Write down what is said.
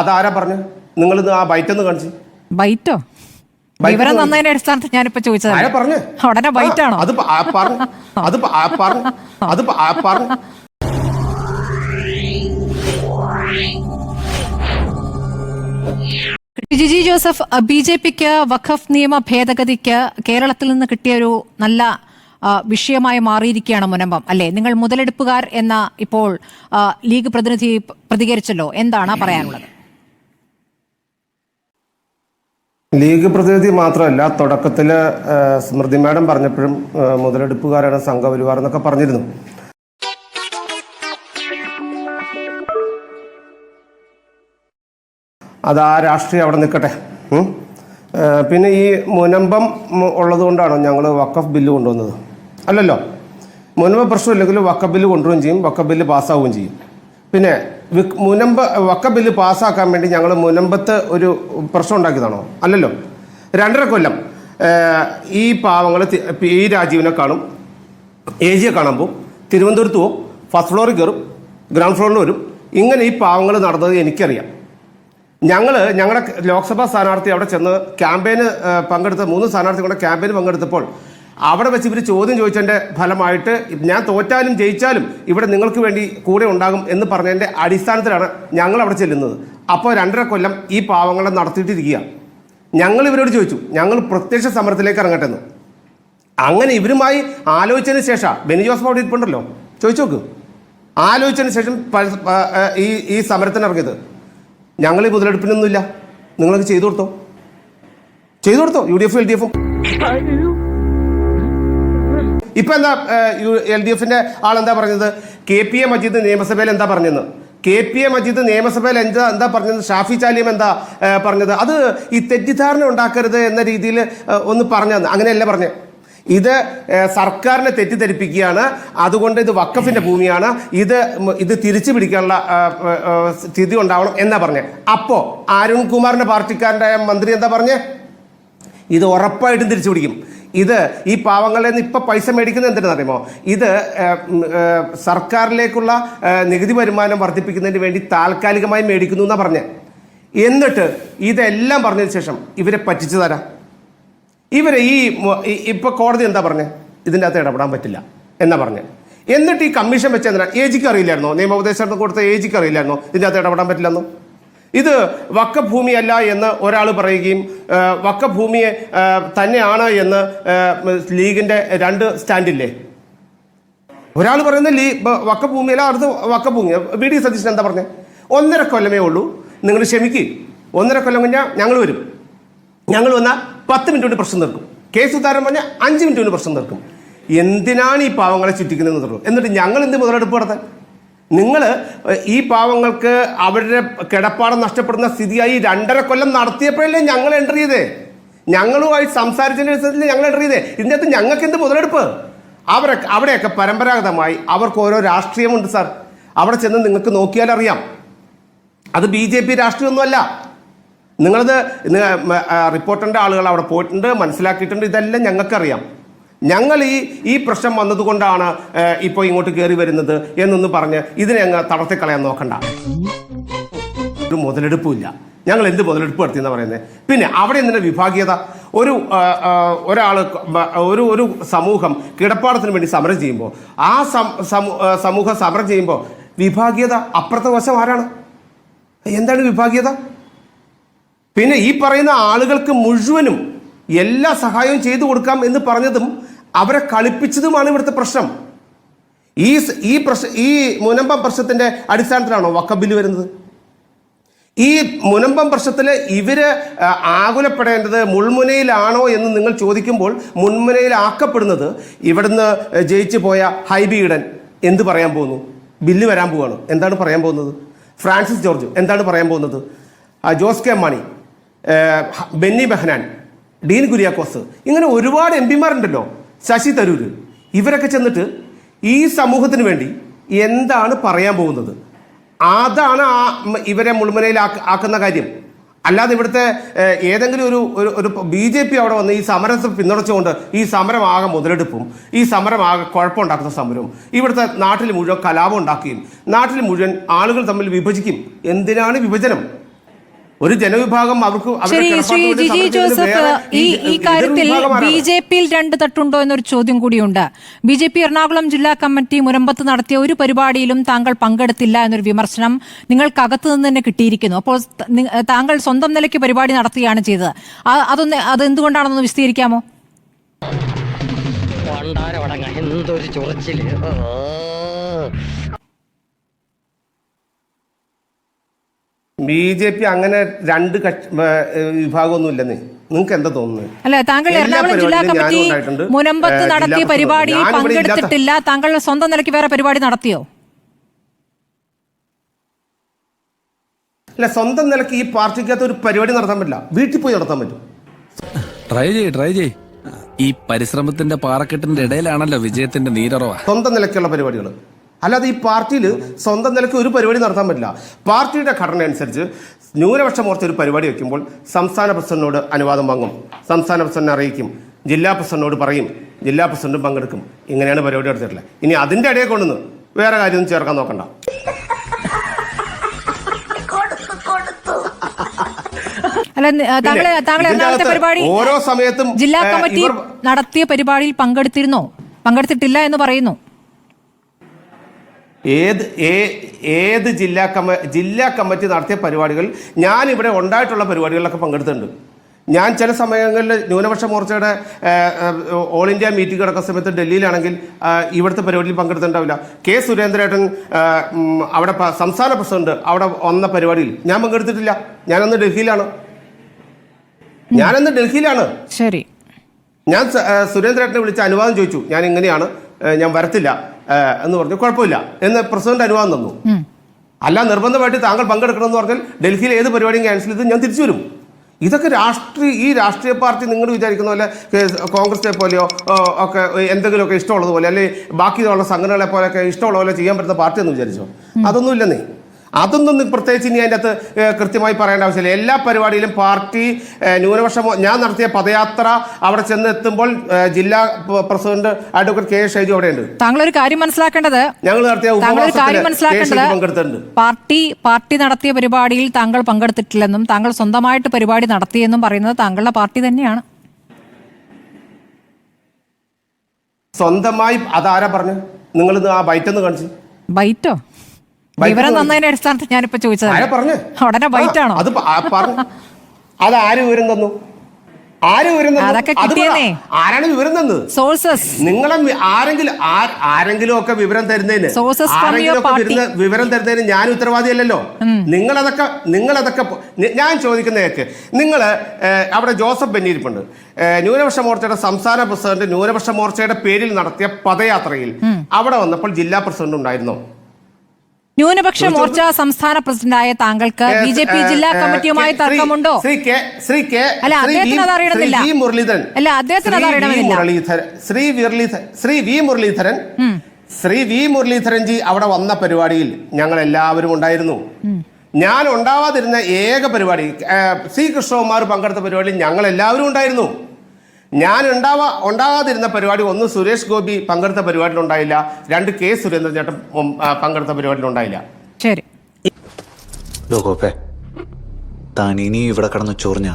അതാരാ പറഞ്ഞു? നിങ്ങൾ ആ ബൈറ്റ് ഒന്ന് കാണിച്ചു. ബൈറ്റോ? വിവരം തന്നതിന്റെ അടിസ്ഥാനത്തിൽ ഞാനിപ്പോ ചോദിച്ചത് പറഞ്ഞു? ഉടനെ ബൈറ്റ് ആണോ അത് പറഞ്ഞു. അത് പറഞ്ഞു. അത് പറഞ്ഞു. ജിജി ജോസഫ് ബി ജെ പിക്ക് വഖഫ് നിയമ ഭേദഗതിക്ക് കേരളത്തിൽ നിന്ന് കിട്ടിയ ഒരു നല്ല വിഷയമായി മാറിയിരിക്കുകയാണ് മുനമ്പം അല്ലെ? നിങ്ങൾ മുതലെടുപ്പുകാർ എന്ന ഇപ്പോൾ ലീഗ് പ്രതിനിധി പ്രതികരിച്ചല്ലോ. എന്താണ് പറയാനുള്ളത്? ലീഗ് പ്രതിനിധി മാത്രമല്ല തുടക്കത്തിൽ സ്മൃതി മാഡം പറഞ്ഞപ്പോഴും മുതലെടുപ്പുകാരാണ് മുതലെടുപ്പുകാരാണ് സംഘപരിവാർ എന്നൊക്കെ പറഞ്ഞിരുന്നു. അത് ആ രാഷ്ട്രീയം അവിടെ നിൽക്കട്ടെ. പിന്നെ ഈ മുനമ്പം ഉള്ളതുകൊണ്ടാണോ ഞങ്ങൾ വക്കഫ് ബില്ല് കൊണ്ടുവന്നത്? അല്ലല്ലോ. മുനമ്പ പ്രശ്നമില്ലെങ്കിൽ വക്കഫ് ബില്ല് കൊണ്ടുവരികയും ചെയ്യും വക്കഫ് ബില്ല് പാസ്സാവുകയും ചെയ്യും. പിന്നെ മുനമ്പ് വക്കബിൽ ബില്ല് പാസ്സാക്കാൻ വേണ്ടി ഞങ്ങൾ മുനമ്പത്ത് ഒരു പ്രശ്നം ഉണ്ടാക്കിയതാണോ? അല്ലല്ലോ. രണ്ടര കൊല്ലം ഈ പാവങ്ങൾ പി രാജീവിനെ കാണും. എ ജിയെ കാണാൻ പോകും തിരുവനന്തപുരത്ത് പോകും ഫസ്റ്റ് ഫ്ലോറിൽ കയറും ഗ്രൗണ്ട് ഫ്ലോറിൽ വരും. ഇങ്ങനെ ഈ പാവങ്ങൾ നടന്നത് എനിക്കറിയാം. ഞങ്ങൾ ഞങ്ങളുടെ ലോക്സഭാ സ്ഥാനാർത്ഥി അവിടെ ചെന്ന് ക്യാമ്പയിന് പങ്കെടുത്ത മൂന്ന് സ്ഥാനാർത്ഥികളുടെ ക്യാമ്പയിന് പങ്കെടുത്തപ്പോൾ അവിടെ വെച്ച് ഇവർ ചോദ്യം ചോദിച്ചതിന്റെ ഫലമായിട്ട് ഞാൻ തോറ്റാലും ജയിച്ചാലും ഇവിടെ നിങ്ങൾക്ക് വേണ്ടി കൂടെ ഉണ്ടാകും എന്ന് പറഞ്ഞതിന്റെ അടിസ്ഥാനത്തിലാണ് ഞങ്ങൾ അവിടെ ചെല്ലുന്നത്. അപ്പോൾ രണ്ടര കൊല്ലം ഈ പാവങ്ങളെ നടത്തിയിട്ടിരിക്കുക. ഞങ്ങൾ ഇവരോട് ചോദിച്ചു ഞങ്ങൾ പ്രത്യക്ഷ സമരത്തിലേക്ക് ഇറങ്ങട്ടെ എന്ന് അങ്ങനെ ഇവരുമായി ആലോചിച്ചതിന് ശേഷം ബെനി ജോസഫ് അവിടെ ഇരിപ്പുണ്ടല്ലോ? ചോദിച്ചു നോക്ക്. ആലോചിച്ചതിന് ശേഷം ഈ ഈ സമരത്തിന് ഇറങ്ങിയത്. ഞങ്ങൾ ഈ മുതലെടുപ്പിനൊന്നുമില്ല. നിങ്ങൾക്ക് ചെയ്തു കൊടുത്തോ? ചെയ്തു കൊടുത്തോ? U D F L D എഫും? ഇപ്പൊ എന്താ എൽ ഡി എഫിന്റെ ആളെന്താ പറഞ്ഞത്? കെ പി എ മജീദ് നിയമസഭയിൽ എന്താ പറഞ്ഞത് കെ പി എ മജീദ് നിയമസഭയിൽ എന്താ എന്താ പറഞ്ഞത് ഷാഫി ചാലിയം എന്താ പറഞ്ഞത്? അത് ഈ തെറ്റിദ്ധാരണ ഉണ്ടാക്കരുത് എന്ന രീതിയിൽ ഒന്ന് പറഞ്ഞു അങ്ങനെയല്ല പറഞ്ഞത് ഇത് സർക്കാരിനെ തെറ്റിദ്ധരിപ്പിക്കുകയാണ്. അതുകൊണ്ട് ഇത് വക്കഫിന്റെ ഭൂമിയാണ്. ഇത് ഇത് തിരിച്ചു പിടിക്കാനുള്ള സ്ഥിതി ഉണ്ടാവണം എന്നാ പറഞ്ഞത് അപ്പോ അരുൺകുമാറിന്റെ പാർട്ടിക്കാരന്റെ മന്ത്രി എന്താ പറഞ്ഞേ? ഇത് ഉറപ്പായിട്ടും തിരിച്ചു പിടിക്കും. ഇത് ഈ പാവങ്ങളിൽ നിന്ന് ഇപ്പം പൈസ മേടിക്കുന്നത് എന്തിനാണെന്ന് അറിയുമോ ഇത് സർക്കാരിലേക്കുള്ള നികുതി വരുമാനം വർദ്ധിപ്പിക്കുന്നതിന് വേണ്ടി താൽക്കാലികമായി മേടിക്കുന്നു എന്നാണ് പറഞ്ഞത് എന്നിട്ട് ഇതെല്ലാം പറഞ്ഞതിന് ശേഷം ഇവരെ പറ്റിച്ചു തരാം ഇവരെ ഈ ഇപ്പം കോടതി എന്താ പറഞ്ഞത് ഇതിന്റെ അകത്ത് ഇടപെടാൻ പറ്റില്ല എന്നാ പറഞ്ഞത് എന്നിട്ട് ഈ കമ്മീഷൻ വെച്ച് എന്തിനാ എ ജിക്ക് അറിയില്ലായിരുന്നോ? നിയമോപദേശം കൊടുത്ത എ ജിക്ക് അറിയില്ലായിരുന്നോ? ഇതിന്റെ അകത്ത് ഇടപെടാൻ പറ്റില്ലെന്നോ? ഇത് വക്കഭൂമിയല്ല എന്ന് ഒരാൾ പറയുകയും വക്കഭൂമിയെ തന്നെയാണ് എന്ന് ലീഗിന്റെ രണ്ട് സ്റ്റാൻഡില്ലേ? ഒരാൾ പറയുന്നത് ലീ വക്കഭൂമിയല്ല ഭൂമിയല്ല അടുത്ത് വക്കഭൂമി. വി ഡി സതീശൻ എന്താ പറഞ്ഞത് ഒന്നര കൊല്ലമേ ഉള്ളൂ നിങ്ങൾ ക്ഷമിക്കുക ഒന്നര കൊല്ലം കഴിഞ്ഞാൽ ഞങ്ങൾ വരും. ഞങ്ങൾ വന്നാൽ പത്ത് മിനിറ്റ് കൊണ്ട് പ്രശ്നം തീർക്കും. കേസ് ഉദാഹരണം പറഞ്ഞാൽ അഞ്ച് മിനിറ്റ് കൊണ്ട് പ്രശ്നം തീർക്കും. എന്തിനാണ് ഈ പാവങ്ങളെ ചുറ്റിക്കുന്നതെന്ന് തുടങ്ങും എന്നിട്ട് ഞങ്ങൾ എന്ത് മുതലെടുപ്പ് നടത്താൻ? നിങ്ങൾ ഈ പാവങ്ങൾക്ക് അവരുടെ കിടപ്പാടം നഷ്ടപ്പെടുന്ന സ്ഥിതിയായി രണ്ടര കൊല്ലം നടത്തിയപ്പോഴല്ലേ ഞങ്ങൾ എന്റർ ചെയ്തേ? ഞങ്ങളുമായി സംസാരിച്ചതിന്റെ അടിസ്ഥാനത്തിൽ ഞങ്ങൾ എന്റർ ചെയ്തേ? ഇതിനകത്ത് ഞങ്ങൾക്ക് എന്ത് മുതലെടുപ്പ്? അവരൊക്കെ അവിടെയൊക്കെ പരമ്പരാഗതമായി അവർക്ക് ഓരോ രാഷ്ട്രീയമുണ്ട് സാർ. അവിടെ ചെന്ന് നിങ്ങൾക്ക് നോക്കിയാൽ അറിയാം. അത് ബി ജെ പി രാഷ്ട്രീയമൊന്നുമല്ല. നിങ്ങളത് റിപ്പോർട്ടറിന്റെ ആളുകൾ അവിടെ പോയിട്ടുണ്ട് മനസ്സിലാക്കിയിട്ടുണ്ട് ഇതെല്ലാം ഞങ്ങൾക്കറിയാം. ഞങ്ങൾ ഈ ഈ പ്രശ്നം വന്നതുകൊണ്ടാണ് ഇപ്പോൾ ഇങ്ങോട്ട് കയറി വരുന്നത് എന്നൊന്ന് പറഞ്ഞ് ഇതിനെ അങ്ങ് തളർത്തിക്കളയാൻ നോക്കണ്ട. ഒരു മുതലെടുപ്പില്ല ഞങ്ങൾ എന്ത് മുതലെടുപ്പ് നടത്തിയെന്ന് പറയുന്നത് പിന്നെ അവിടെ എന്തിനാ വിഭാഗീയത? ഒരു ഒരാൾ ഒരു ഒരു സമൂഹം കിടപ്പാടത്തിന് വേണ്ടി സമരം ചെയ്യുമ്പോൾ ആ സമൂഹം സമരം ചെയ്യുമ്പോൾ വിഭാഗീയത അപ്പുറത്തെ വശം ആരാണ്? എന്താണ് വിഭാഗീയത? പിന്നെ ഈ പറയുന്ന ആളുകൾക്ക് മുഴുവനും എല്ലാ സഹായവും ചെയ്തു കൊടുക്കാം എന്ന് പറഞ്ഞതും അവരെ കളിപ്പിച്ചതുമാണ് ഇവിടുത്തെ പ്രശ്നം. ഈ ഈ പ്രശ്ന ഈ മുനമ്പം പ്രശ്നത്തിന്റെ അടിസ്ഥാനത്തിലാണോ വക്കബില്ല് വരുന്നത്? ഈ മുനമ്പം പ്രശ്നത്തിൽ ഇവർ ആകുലപ്പെടേണ്ടത് മുൾമുനയിലാണോ എന്ന് നിങ്ങൾ ചോദിക്കുമ്പോൾ മുൻമുനയിലാക്കപ്പെടുന്നത് ഇവിടുന്ന് ജയിച്ചു പോയ ഹൈബി ഈഡൻ എന്ത് പറയാൻ പോകുന്നു? ബില്ല് വരാൻ പോവാണ്. എന്താണ് പറയാൻ പോകുന്നത്? ഫ്രാൻസിസ് ജോർജ് എന്താണ് പറയാൻ പോകുന്നത്? ജോസ് കെ മാണി ബെന്നി ബെഹനാൻ ഡീൻ കുര്യാക്കോസ് ഇങ്ങനെ ഒരുപാട് എം പിമാരുണ്ടല്ലോ. ശശി തരൂര് ഇവരൊക്കെ ചെന്നിട്ട് ഈ സമൂഹത്തിന് വേണ്ടി എന്താണ് പറയാൻ പോകുന്നത്? അതാണ് ആ ഇവരെ മുൾമുനയിൽ ആക്കുന്ന കാര്യം. അല്ലാതെ ഇവിടുത്തെ ഏതെങ്കിലും ഒരു ഒരു ഒരു ബി ജെ പി അവിടെ വന്ന് ഈ സമരത്തെ പിന്തുണച്ചുകൊണ്ട് ഈ സമരം ആകെ മുതലെടുപ്പും ഈ സമരം ആകെ കുഴപ്പമുണ്ടാക്കുന്ന സമരവും ഇവിടുത്തെ നാട്ടിൽ മുഴുവൻ കലാപം ഉണ്ടാക്കുകയും നാട്ടിൽ മുഴുവൻ ആളുകൾ തമ്മിൽ വിഭജിക്കും എന്തിനാണ് വിഭജനം? ഒരു ജനവിഭാഗം അവർക്ക് അവരുടെ ശരി കിടപ്പാടത്തിന് ശ്രീ ജിജി ജോസഫ് ഈ ഈ കാര്യത്തിൽ. ബി ജെ പിയിൽ രണ്ട് തട്ടുണ്ടോ എന്നൊരു ചോദ്യം കൂടിയുണ്ട്. ബി ജെ പി എറണാകുളം ജില്ലാ കമ്മിറ്റി മുരമ്പത്ത് നടത്തിയ ഒരു പരിപാടിയിലും താങ്കൾ പങ്കെടുത്തില്ല എന്നൊരു വിമർശനം നിങ്ങൾക്കകത്ത് നിന്ന് തന്നെ കിട്ടിയിരിക്കുന്നു. അപ്പോൾ താങ്കൾ സ്വന്തം നിലയ്ക്ക് പരിപാടി നടത്തുകയാണ് ചെയ്തത്. അതൊന്ന് അത് എന്തുകൊണ്ടാണെന്ന് വിശദീകരിക്കാമോ എന്തൊരു ചൊറിച്ചിൽ. ബി ജെ പി അങ്ങനെ രണ്ട് കക്ഷി വിഭാഗമൊന്നും ഇല്ലെന്നേ നിങ്ങൾക്ക് എന്താ തോന്നുന്നത്? അല്ല താങ്കൾ എറണാകുളം ജില്ലാ കമ്മിറ്റി മുനമ്പത്ത് നടത്തിയ പരിപാടിയിൽ പങ്കെടുത്തിട്ടില്ല. താങ്കൾ സ്വന്തം നിലയ്ക്ക് വേറെ പരിപാടി നടത്തിയോ? അല്ല സ്വന്തം നിലയ്ക്ക് ഈ പാർട്ടിക്കകത്ത് ഒരു പരിപാടി നടത്താൻ പറ്റില്ല. വീട്ടിൽ പോയി നടത്താൻ പറ്റും. ട്രൈ ചെയ് ട്രൈ ചെയ് ഈ പരിശ്രമത്തിന്റെ പാറക്കെട്ടിന്റെ ഇടയിലാണല്ലോ വിജയത്തിന്റെ നീരറവ. സ്വന്തം നിലയ്ക്കുള്ള പരിപാടികൾ അല്ലാതെ ഈ പാർട്ടിയിൽ സ്വന്തം നിലയ്ക്ക് ഒരു പരിപാടി നടത്താൻ പറ്റില്ല. പാർട്ടിയുടെ ഘടന അനുസരിച്ച് ന്യൂനപക്ഷ മോർച്ച ഒരു പരിപാടി വയ്ക്കുമ്പോൾ സംസ്ഥാന പ്രസിഡന്റിനോട് അനുവാദം വാങ്ങും. സംസ്ഥാന പ്രസിഡന്റിനെ അറിയിക്കും. ജില്ലാ പ്രസിഡന്റിനോട് പറയും. ജില്ലാ പ്രസിഡന്റും പങ്കെടുക്കും. ഇങ്ങനെയാണ് പരിപാടി നടത്തിയിട്ടുള്ളത്. ഇനി അതിന്റെ ഇടയിൽ കൊണ്ടുവന്ന് വേറെ കാര്യമൊന്നും ചേർക്കാൻ നോക്കണ്ട. ഓരോ സമയത്തും ജില്ലാ കമ്മിറ്റി നടത്തിയ പരിപാടിയിൽ പങ്കെടുത്തിരുന്നോ? പങ്കെടുത്തിട്ടില്ല എന്ന് പറയുന്നു. ഏത് ഏത് ജില്ലാ കമ്മ ജില്ലാ കമ്മിറ്റി നടത്തിയ പരിപാടികൾ ഞാൻ ഇവിടെ ഉണ്ടായിട്ടുള്ള പരിപാടികളിലൊക്കെ പങ്കെടുത്തിട്ടുണ്ട്. ഞാൻ ചില സമയങ്ങളിൽ ന്യൂനപക്ഷ മോർച്ചയുടെ ഓൾ ഇന്ത്യ മീറ്റിംഗ് നടക്കുന്ന സമയത്ത് ഡൽഹിയിലാണെങ്കിൽ ഇവിടുത്തെ പരിപാടിയിൽ പങ്കെടുത്തിട്ടുണ്ടാവില്ല. കെ സുരേന്ദ്രേട്ടൻ അവിടെ സംസ്ഥാന പ്രസിഡന്റ് അവിടെ വന്ന പരിപാടിയിൽ ഞാൻ പങ്കെടുത്തിട്ടില്ല. ഞാനന്ന് ഡൽഹിയിലാണ്. ഞാനന്ന് ഡൽഹിയിലാണ്. ശരി. ഞാൻ സുരേന്ദ്രേട്ടനെ വിളിച്ച് അനുവാദം ചോദിച്ചു. ഞാൻ ഇങ്ങനെയാണ് ഞാൻ വരത്തില്ല. എന്ന് പറഞ്ഞു. കുഴപ്പമില്ല. എന്ന് പ്രസിഡന്റ് അനുവാദം തന്നു. അല്ല നിർബന്ധമായിട്ട് താങ്കൾ പങ്കെടുക്കണം എന്ന് പറഞ്ഞാൽ ഡൽഹിയിൽ ഏത് പരിപാടിയും ക്യാൻസൽ ചെയ്ത് ഞാൻ തിരിച്ചു വരും. ഇതൊക്കെ രാഷ്ട്രീയ ഈ രാഷ്ട്രീയ പാർട്ടി നിങ്ങൾ വിചാരിക്കുന്ന പോലെ കോൺഗ്രസിനെ പോലെയോ ഒക്കെ എന്തെങ്കിലുമൊക്കെ ഇഷ്ടമുള്ളത് പോലെ അല്ലെങ്കിൽ ബാക്കിയുള്ള സംഘടനകളെ പോലെയൊക്കെ ഇഷ്ടമുള്ള പോലെ ചെയ്യാൻ പറ്റുന്ന പാർട്ടി എന്ന് വിചാരിച്ചോ? അതൊന്നും ഇല്ലെന്നേ അതൊന്നും പ്രത്യേകിച്ച് ഇനി അതിന്റെ അകത്ത് കൃത്യമായി പറയേണ്ട ആവശ്യമില്ല. എല്ലാ പരിപാടിയിലും പാർട്ടി ന്യൂനപക്ഷ ഞാൻ നടത്തിയ പദയാത്ര അവിടെ ചെന്ന് എത്തുമ്പോൾ ജില്ലാ പ്രസിഡന്റ് അഡ്വക്കേറ്റ് കെ ഷൈജു അവിടെയുണ്ട്. താങ്കൾ ഒരു കാര്യം മനസ്സിലാക്കേണ്ടത്? ഞങ്ങൾ നടത്തിയ പങ്കെടുത്തിട്ടുണ്ട്. പാർട്ടി പാർട്ടി നടത്തിയ പരിപാടിയിൽ താങ്കൾ പങ്കെടുത്തിട്ടില്ലെന്നും താങ്കൾ സ്വന്തമായിട്ട് പരിപാടി നടത്തിയെന്നും പറയുന്നത് താങ്കളുടെ പാർട്ടി തന്നെയാണ്. സ്വന്തമായി അതാരാ പറഞ്ഞു? നിങ്ങൾ ആ ബൈറ്റെന്ന് കാണിച്ചു. ബൈറ്റ്? വിവരം തന്നതിന്റെ അടിസ്ഥാനത്തിൽ ഞാനിപ്പോ ചോദിച്ചത് പറഞ്ഞു? ഉടനെ ബൈറ്റാണോ അത് പ- അത് ആര് വിവരം തന്നു? ആര് വിവരം അതൊക്കെ അത്. ആരാണ് വിവരം തന്നത്? സോഴ്സസ് നിങ്ങളെ ആരെങ്കിലും ആരെങ്കിലും ഒക്കെ വിവരം തരുന്നതിന് ആരെങ്കിലും വിവരം തരുന്നതിന് ഞാൻ ഉത്തരവാദിയല്ലല്ലോ. നിങ്ങളതൊക്കെ നിങ്ങളതൊക്കെ ഞാൻ ചോദിക്കുന്ന ഞാൻ ചോദിക്കുന്നതൊക്കെ നിങ്ങൾ അവിടെ ജോസഫ് ബെന്നിരിപ്പുണ്ട്. ന്യൂനപക്ഷ മോർച്ചയുടെ സംസ്ഥാന പ്രസിഡന്റ് ന്യൂനപക്ഷ മോർച്ചയുടെ പേരിൽ നടത്തിയ പദയാത്രയിൽ അവിടെ വന്നപ്പോൾ ജില്ലാ പ്രസിഡന്റ് ഉണ്ടായിരുന്നോ. ന്യൂനപക്ഷ മോർച്ച സംസ്ഥാന പ്രസിഡന്റായ താങ്കൾക്ക് ബി ജെ പി ജില്ലാ കമ്മിറ്റിയുമായി തർക്കമുണ്ടോ? ശ്രീ കെ ശ്രീ കെ അല്ല, അദ്ദേഹത്തിന് അത് അറിയണമെന്നില്ല. മുരളീധരൻ. അല്ല, അദ്ദേഹത്തിന് അത് അറിയണമെന്നില്ല. മുരളീധരൻ ശ്രീ മുരളീധരൻ ശ്രീ വി മുരളീധരൻ ശ്രീ വി മുരളീധരൻജി അവിടെ വന്ന പരിപാടിയിൽ ഞങ്ങൾ എല്ലാവരും ഉണ്ടായിരുന്നു ഞാൻ ഉണ്ടാവാതിരുന്ന ഏക പരിപാടി ശ്രീ കൃഷ്ണകുമാർ പങ്കെടുത്ത പരിപാടിയിൽ ഞങ്ങൾ എല്ലാവരും ഉണ്ടായിരുന്നു. ഞാൻ ഉണ്ടാവാ ഉണ്ടാകാതിരുന്ന പരിപാടി ഒന്ന് സുരേഷ് ഗോപി പങ്കെടുത്ത പരിപാടിയിൽ ഉണ്ടായില്ല രണ്ട് കെ സുരേന്ദ്രൻ ചേട്ടൻ പങ്കെടുത്ത പരിപാടിയിൽ ഉണ്ടായില്ല ശരി താൻ ഇനി ഇവിടെ കടന്ന് ചൊറിഞ്ഞ